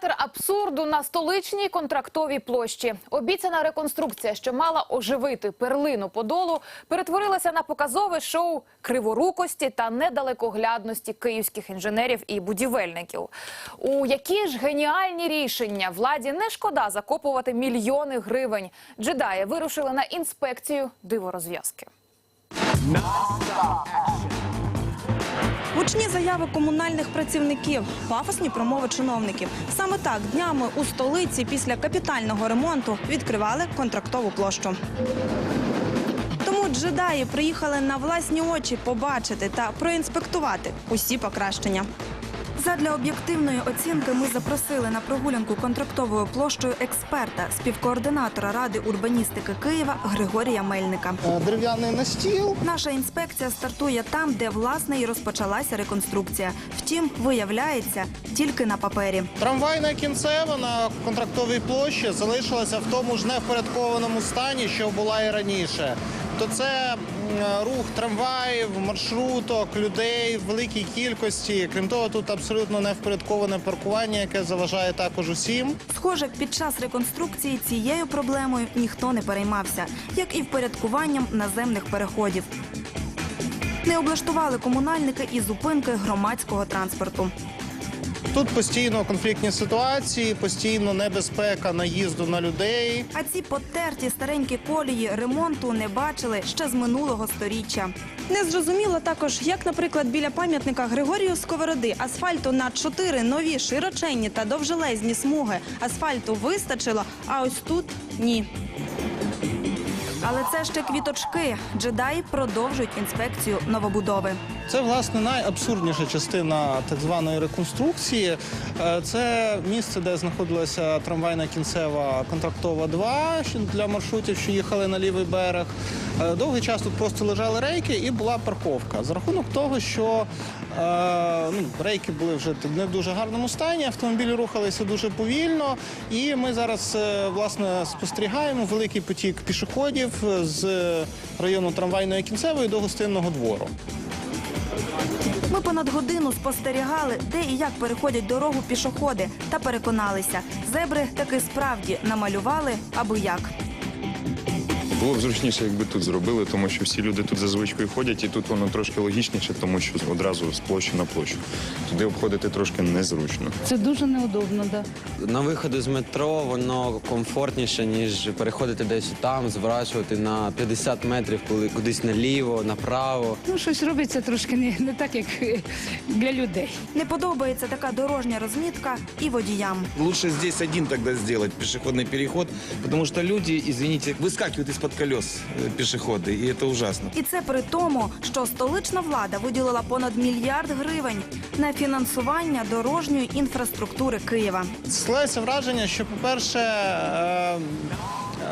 Театр абсурду на столичній контрактовій площі. Обіцяна реконструкція, що мала оживити перлину Подолу, перетворилася на показове шоу криворукості та недалекоглядності київських інженерів і будівельників. У які ж геніальні рішення владі не шкода закопувати мільйони гривень. Джедаї вирушили на інспекцію диворозв'язки. Гучні заяви комунальних працівників, пафосні промови чиновників. Саме так днями у столиці після капітального ремонту відкривали контрактову площу. Тому джедаї приїхали на власні очі побачити та проінспектувати усі покращення. Задля об'єктивної оцінки ми запросили на прогулянку контрактовою площею експерта, співкоординатора ради урбаністики Києва Григорія Мельника. Е, дерев'яний настіл. Наша інспекція стартує там, де власне і розпочалася реконструкція. Втім, виявляється тільки на папері. Трамвайна кінцева на контрактовій площі залишилася в тому ж невпорядкованому стані, що була і раніше. То це рух трамваїв, маршруток, людей в великій кількості. Крім того, тут абсолютно невпорядковане паркування, яке заважає також усім. Схоже, під час реконструкції цією проблемою ніхто не переймався, як і впорядкуванням наземних переходів. Не облаштували комунальники і зупинки громадського транспорту. Тут постійно конфліктні ситуації, постійно небезпека наїзду на людей. А ці потерті старенькі колії ремонту не бачили ще з минулого сторіччя. Не зрозуміло також, як, наприклад, біля пам'ятника Григорію Сковороди асфальту на чотири нові широченні та довжелезні смуги асфальту вистачило, а ось тут ні. Але це ще квіточки. Джедаї продовжують інспекцію новобудови. Це власне найабсурдніша частина так званої реконструкції. Е, Це місце, де знаходилася трамвайна кінцева контрактова 2 для маршрутів, що їхали на лівий берег. Е, Довгий час тут просто лежали рейки і була парковка. За рахунок того, що ну, рейки були вже не в дуже гарному стані, автомобілі рухалися дуже повільно. І ми зараз е, власне спостерігаємо великий потік пішоходів з району трамвайної кінцевої до гостинного двору. Ми понад годину спостерігали, де і як переходять дорогу пішоходи, та переконалися, зебри таки справді намалювали аби як. Було б зручніше, якби тут зробили, тому що всі люди тут за звичкою ходять, і тут воно трошки логічніше, тому що одразу з площі на площу. Туди обходити трошки незручно. Це дуже неудобно, да. На виходу з метро воно комфортніше, ніж переходити десь там, зворачувати на 50 метрів, коли кудись наліво, направо. Ну, щось робиться трошки не, не так, як для людей. Не подобається така дорожня розмітка і водіям. Лучше здесь один тогда сделать пешеходный переход, потому что люди, извините, выскакивают из-под колес э, пешеходы, и это ужасно. І це при тому, що столична влада виділила понад мільярд гривень на фінансування дорожньої інфраструктури Києва. Складається враження, що, по-перше, е,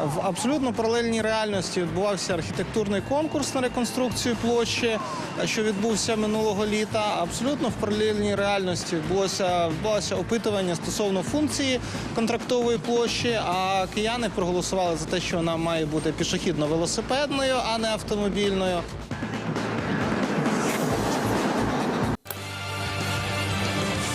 в абсолютно паралельній реальності відбувався архітектурний конкурс на реконструкцію площі, що відбувся минулого літа. Абсолютно в паралельній реальності відбулося, відбулося опитування стосовно функції контрактової площі. А кияни проголосували за те, що вона має бути пішохідно-велосипедною, а не автомобільною.